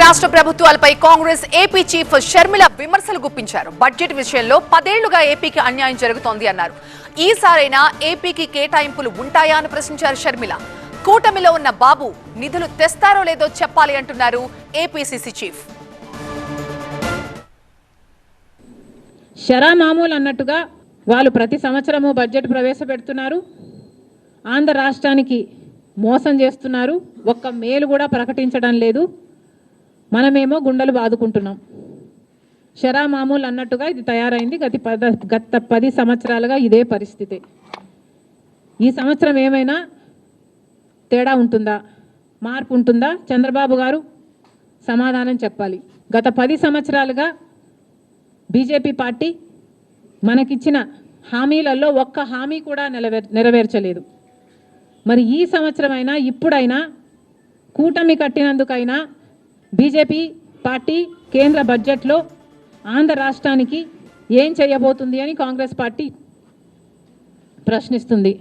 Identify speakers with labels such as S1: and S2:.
S1: రాష్ట్ర ప్రభుత్వాలపై Congress AP chief Sharmila విమర్శలు గుప్పించారు. బడ్జెట్ విషయంలో పదేళ్ళుగా ఏపీకి అన్యాయం జరుగుతోంది అన్నారు. ఈసారైనా ఏపీకి కేటాయింపులు ఉంటాయా అని ప్రశ్నించారు షర్మిల. కూటమిలో ఉన్న బాబు నిధులు తెస్తారో లేదో చెప్పాలి అంటున్నారు ఏపీసీసీ చీఫ్.
S2: షరా మామూలు అన్నట్టుగా వాళ్ళు ప్రతి సంవత్సరము బడ్జెట్ ప్రవేశపెడుతున్నారు. ఆంధ్ర రాష్ట్రానికి మోసం చేస్తున్నారు. ఒక్క మేలు కూడా ప్రకటించడం లేదు. మనమేమో గుండెలు బాదుకుంటున్నాం. షరా మామూలు అన్నట్టుగా ఇది తయారైంది. గత పద గత పది సంవత్సరాలుగా ఇదే పరిస్థితి. ఈ సంవత్సరం ఏమైనా తేడా ఉంటుందా? మార్పు ఉంటుందా? చంద్రబాబు గారు సమాధానం చెప్పాలి. గత పది సంవత్సరాలుగా బీజేపీ పార్టీ మనకిచ్చిన హామీలలో ఒక్క హామీ కూడా నెరవేర్ నెరవేర్చలేదు. మరి ఈ సంవత్సరమైనా ఇప్పుడైనా కూటమి కట్టినందుకైనా బీజేపీ పార్టీ కేంద్ర బడ్జెట్లో ఆంధ్ర రాష్ట్రానికి ఏం చేయబోతుంది అని కాంగ్రెస్ పార్టీ ప్రశ్నిస్తుంది.